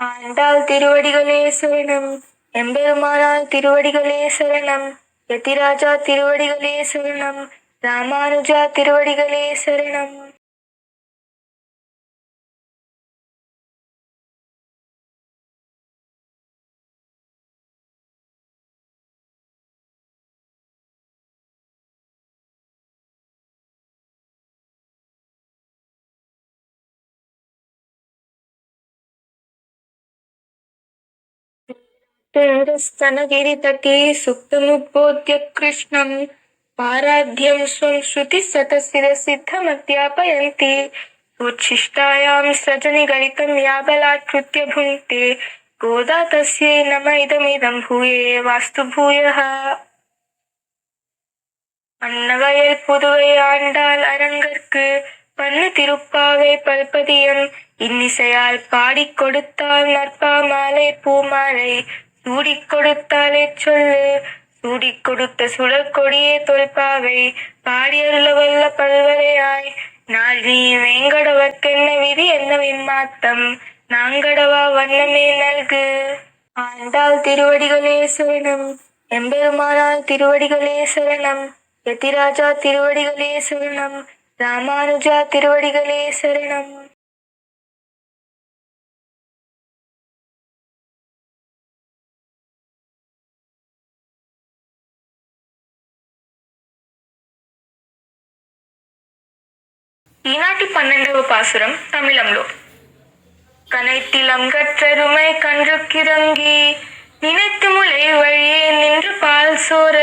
ആണ്ടാൾ തിരുവടികളെ ശരണം എമ്പെരുമാനാൽ തിരുവടികളെ ശരണം യതിരാജ തിരുവടികളെ ശരണം രാമാനുജ തിരുവടികളെ ശരണം. स्तनगिरितटे सुप्तमुद्बोध्य कृष्णम् पाराध्यं स्वं श्रुतिशतशिरसिद्धमध्यापयन्ति उच्छिष्टायां सृजनिगणितं या बलात्कृत्य भुङ्क्ते गोदा तस्यै नम इदमिदं भूये वास्तु भूयः அன்னவயல் புதுவை ஆண்டாள் அரங்கற்கு பண்ணு திருப்பாவை பல்பதியம் இன்னிசையால் பாடிக் கொடுத்தாள் நற்பா மாலை பூமாலை சூடி கொடுத்தாலே சொல்லு. சூடி கொடுத்த சுழல் கொடியே தொல்பாவை பாடியருள வல்ல பல்வரையாய் நாள் நீ வேங்கடவர்க்கென்ன விதி என்ன விம்மாத்தம் நாங்கடவா வண்ணமே நல்கு. ஆண்டாள் திருவடிகளே சரணம். எம்பெருமானால் திருவடிகளே சரணம். யதிராஜா திருவடிகளே சரணம். ராமானுஜா திருவடிகளே சரணம். ఈనాటి పన్నెండవ పాసురం తమిళంలో கனைத்திலம் கற்றருமை கன்று கிறங்கி நினைத்து முளை வழியே நின்று பால் சோர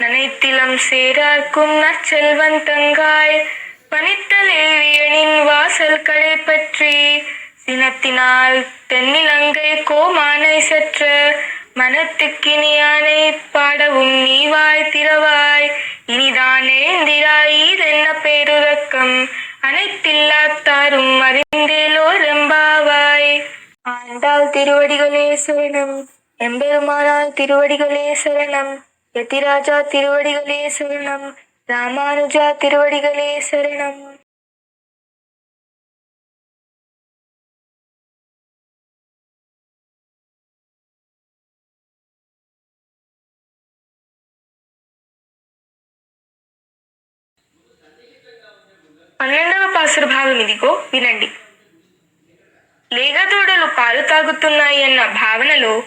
நனைத்திலம் சேரார்க்கும் நற்செல்வன் தங்காய் பனித்தலேவியனின் வாசல் கடை பற்றி சினத்தினால் தென்னிலங்கை கோமானை சற்ற மனத்துக்கினியானை பாடவும் நீவாய் திறவாய். இனிதானே இந்திராய் இதென்ன பேருறக்கம்? அனைத்தில்லாத்தாரும் அறிந்தேலோ ரெம்பாவாய் ஆண்டாள் திருவடிகளே சரணம். எம்பெருமானால் திருவடிகளே சரணம். யதிராஜா திருவடிகளே சரணம். ராமானுஜா திருவடிகளே சரணம். పన్నెండవ పాసుర భాగం ఇదిగో వినండి. లేగదూడలు పాలు తాగుతున్నాయి అన్న భావనలో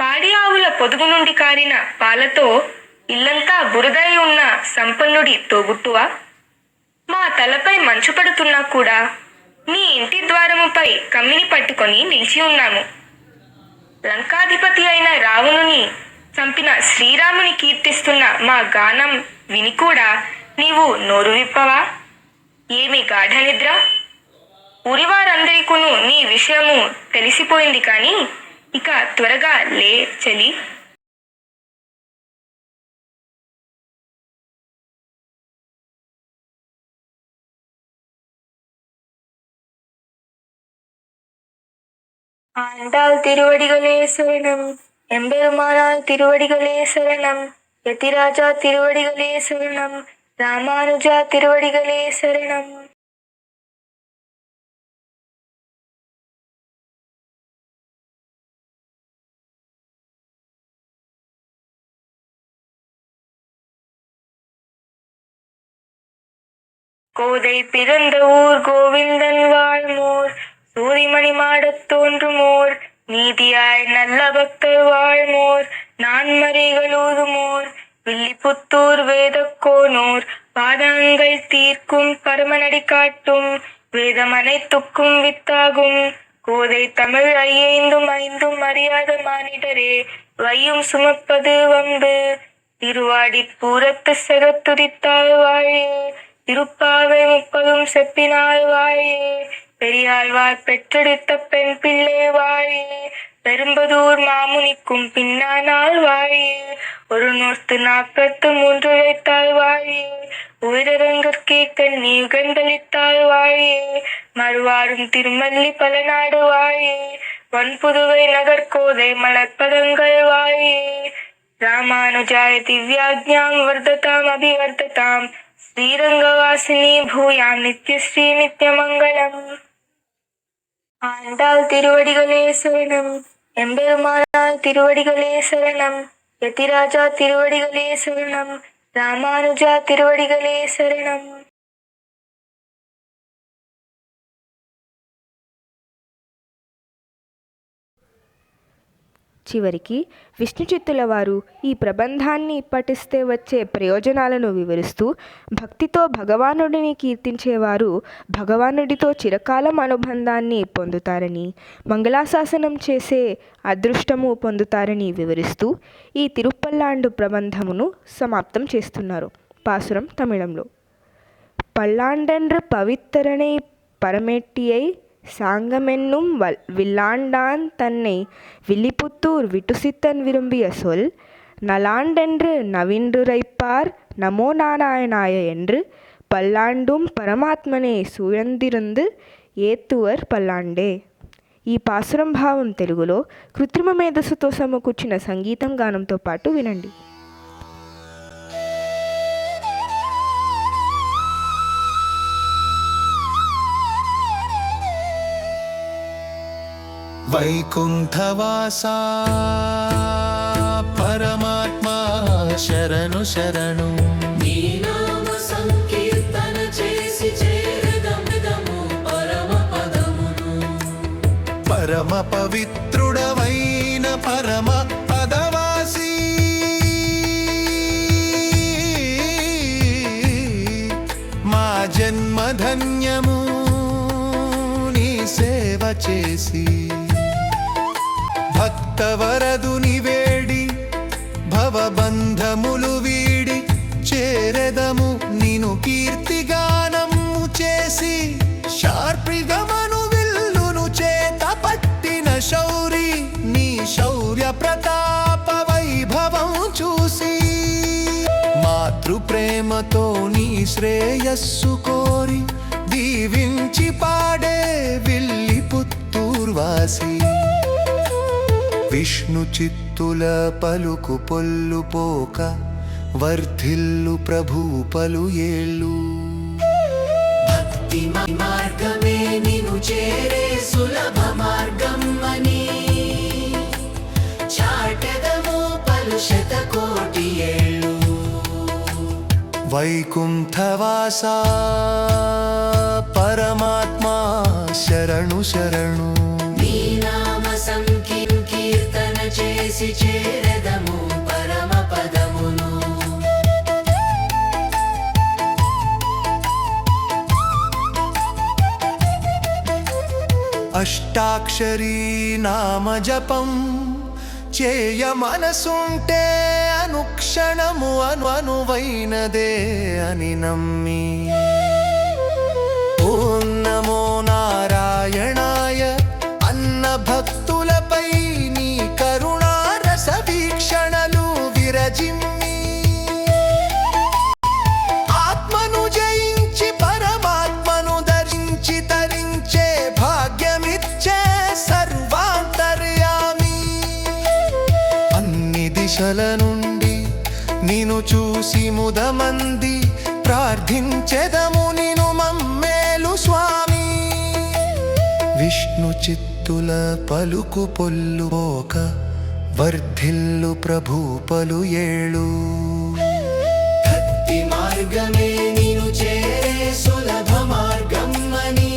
పాడి ఆవుల పొదుగు నుండి కారిన పాలతో ఇల్లంతా బురదై ఉన్న సంపన్నుడి తోబుట్టువా? మా తలపై మంచు పడుతున్నా కూడా నీ ఇంటి ద్వారముపై కమ్మిని పట్టుకొని నిలిచి ఉన్నాము. లంకాధిపతి అయిన రావణుని చంపిన శ్రీరాముని కీర్తిస్తున్న మా గానం విని కూడా నీవు నోరు విప్పవా? ఏమి గాఢ నిద్ర ఉరివారందరికును నీ విషయము తెలిసిపోయింది కానీ ఇక త్వరగా లే చెలి ஆண்டாள் திருவடிகளே சரணம் எம்பெருமானார் திருவடிகளே சரணம் யதிராஜா திருவடிகளே சரணம் ராமானுஜா திருவடிகளே சரணம். கோதை பிறந்த ஊர் கோவிந்தன் வாழ்மோர். சூரிமணி மாடத் தோன்றுமோர். நீதியாய் நல்ல பக்தர் வாழ்மோர். நான்மறைகள் ஊதுமோர். வில்லிபுத்தூர் வேதக்கோனூர். பாதங்கள் தீர்க்கும் பருமனடி காட்டும் வேதம் அனைத்துக்கும் வித்தாகும். கோதை தமிழ் ஐயைந்தும் ஐந்தும் அறியாத மானிடரே வையும் சுமப்பது வம்பு. திருவாடி பூரத்து செகத்துதித்தால் வாழே திருப்பாவை முப்பதும் செப்பினால் வாழே பெரியாழ்வார் பெற்றெடுத்த பெண் பிள்ளை வாழே பெரும்பதூர் மாமுனிக்கும் பின்னானால் வாயே. ஒரு நூற்று நாற்பத்து மூன்று வைத்தால் வாயே. உயிரரங்கற்கே கண்ணி உகந்தளித்தால் வாயே. மறுவாரும் திருமல்லி பல நாடு வாயே. வன்புதுவை நகர்கோதை மலர்பதங்கள் வாயே. ராமானுஜாய திவ்யாஜ்ஞாம் வர்ததாம் அபிவர்ததாம் ஸ்ரீரங்கவாசினி பூயாம் நித்யஸ்ரீ நித்யமங்கலம் ஆண்டாள் திருவடிகளே சரணம். എമ്പെരുമാനാൻ തിരുവടികളെ ശരണം യതിരാജ തിരുവടികളെ ശരണം രാമാനുജ തിരുവടികളെ ശരണം. చివరికి విష్ణుచిత్తుల వారు ఈ ప్రబంధాన్ని పఠిస్తే వచ్చే ప్రయోజనాలను వివరిస్తూ భక్తితో భగవానుడిని కీర్తించేవారు భగవానుడితో చిరకాలం అనుబంధాన్ని పొందుతారని మంగళాశాసనం చేసే అదృష్టము పొందుతారని వివరిస్తూ ఈ తిరుపల్లాండు ప్రబంధమును సమాప్తం చేస్తున్నారు. పాసురం తమిళంలో. పల్లాండ్ర పవిత్తరణై పరమేట్టియై சாங்கமென்னும் வல் வில்லாண்டான் தன்னை வில்லிபுத்தூர் விட்டுசித்தன் விரும்பிய சொல் நலாண்டென்று நவின்றுரைப்பார் நமோ நாராயணாய என்று పల్లాండుం పరమాత్మనే సుయందిరందు ఏత్తువర్ పల్లాండే ఈ పాసురం భావం తెలుగులో కృత్రిమ మేధస్సుతో సమకూర్చిన సంగీతం గానంతో పాటు వినండి వైకుంఠవాసా పరమాత్మా శరణు శరణు. పరమ పవిత్రుడవైన పరమ పదవాసి. మా జన్మధన్యము నీ సేవ చేసి. భక్తవరదుని వేడి భవబంధములు వీడి చేరెదము నిను కీర్తిగానము చేసి శార్పిగమను విల్లును చేత పట్టిన శౌరి నీ శౌర్య ప్రతాప వైభవం చూసి మాతృప్రేమతో నీ శ్రేయస్సు కోరి దీవించి పాడే విల్లి పుత్తూర్వాసి విష్ణు చిత్తుల పలుకు పొల్లు పోక వర్ధిల్లు ప్రభు పలు ఏళ్ళు. భక్తి మార్గమే నిను చేరే సులభ మార్గం అని. చాటెదము పలు శతకోటి ఏళ్ళు. వైకుంఠవాసా పరమాత్మా శరణు శరణు. నీ నామ కలిసి చేరదము పరమ పదమును. అష్టాక్షరీ నామ జపం చేయ మనసుంటే అనుక్షణము అను అనువైనదే అని నమ్మి. ఓం నమో నారాయణాయ చూసి ముదమంది ప్రార్థించెదము నిను మమ్మేలు స్వామి. విష్ణు చిత్తుల పలుకు పొల్లు పోక వర్ధిల్లు ప్రభు పలు ఏళ్ళు భక్తి మార్గమే నిను చేరే సులభ మార్గం అని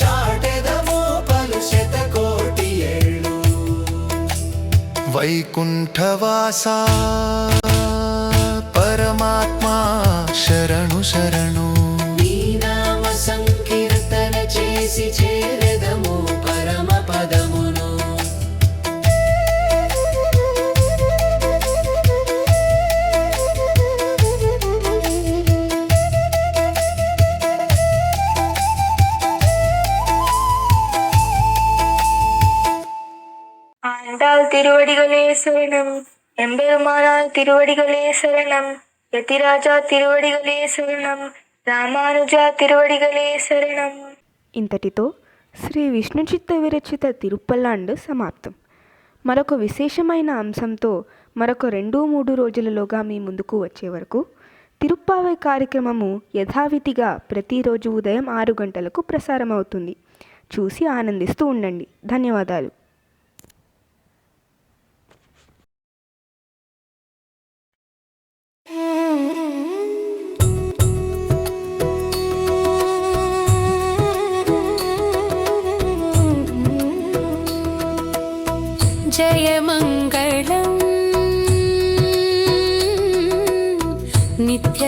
చాటెదము పలు శతకోటి ఏళ్ళు వైకుంఠవాసా పరమాత్మా శరణు శరణు నీ నామ సంకీర్తన చేసి చేరెదము పరమ పదమును ஆண்டாள் திருவடிகளே சரணம் எம்பெருமானார் திருவடிகளே சரணம் யதிராஜா திருவடிகளே சரணம் రామానుజా తిరువడిగలే శరణం ఇంతటితో శ్రీ విష్ణు చిత్త విరచిత తిరుప్పల్లాండ్ సమాప్తం మరొక విశేషమైన అంశంతో మరొక రెండు మూడు రోజులలోగా మీ ముందుకు వచ్చే వరకు తిరుప్పావై కార్యక్రమము యథావిధిగా ప్రతిరోజు ఉదయం ఆరు గంటలకు ప్రసారమవుతుంది చూసి ఆనందిస్తూ ఉండండి ధన్యవాదాలు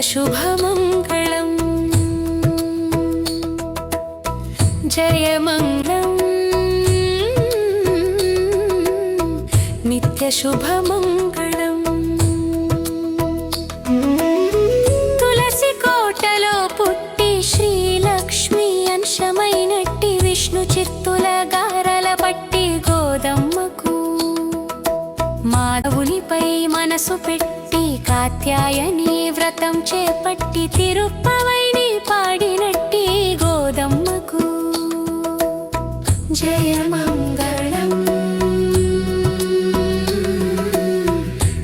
శుభమంగళం. జయమంగళం. నిత్యశుభమంగళం తులసి కోటలో పుట్టి శ్రీలక్ష్మి అంశమైనట్టి విష్ణు చిత్తుల గారల పట్టి గోదమ్మకు. మాధవునిపై మనసు పెట్టి కాత్యాయని వ్రతం చేపట్టి తిరుప్పవైని పాడినట్టి గోదమ్మకు. జయమంగళం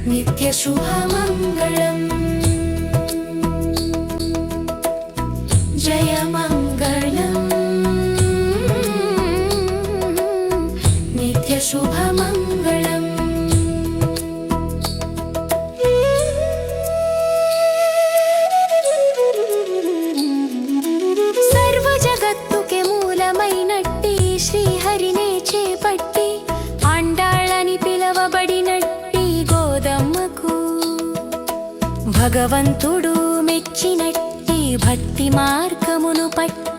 నిత్య శుభం. భగవంతుడు మెచ్చినట్టి భక్తి మార్గమును పట్టి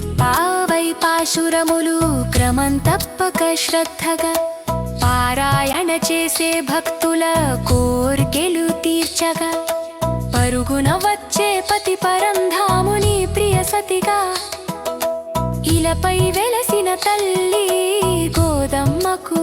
పావై పాశురములు క్రమం తప్పక శ్రద్ధగా. పారాయణ చేసే భక్తుల కోర్కెలు తీర్చగా. పరుగున వచ్చే పతి పరంధాముని ప్రియ సతిగా. ఇలపై వెలసిన తల్లి గోదమ్మకు